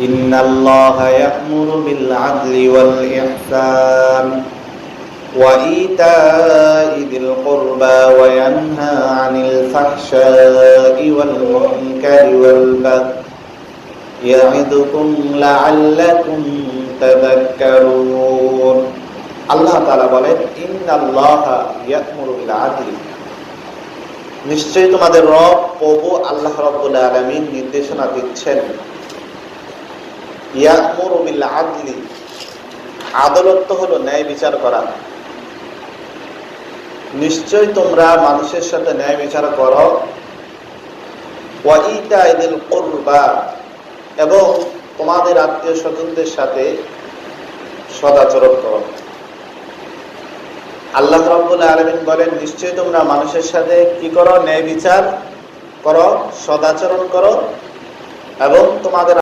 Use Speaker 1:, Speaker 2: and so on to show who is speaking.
Speaker 1: إن الله يأمر بالعدل والإحسان وإيتاء ذي القربى وينهى عن الفحشاء والمنكر والبغي يعظكم لعلكم تذكرون আল্লাহ তাআলা বলেন ইন্নাল্লাহ ইয়া'মুরু বিল আদলি নিশ্চয়ই তোমাদের রব প্রভু আল্লাহ রাব্বুল আলামিন নির্দেশনা দিচ্ছেন ইয়া'মুরু বিল আদলি। আদালত তো হলো ন্যায় বিচার করা। নিশ্চয় তোমরা মানুষের সাথে ন্যায় বিচার করো। এবং তোমাদের আত্মীয় স্বজনদের সাথে সদাচরণ করো। আল্লাহ রাব্বুল আলামিন বলেন নিশ্চয়ই তোমরা মানুষের সাথে কি করো? ন্যায় বিচার করো, সদাচরণ করো এবং তোমাদের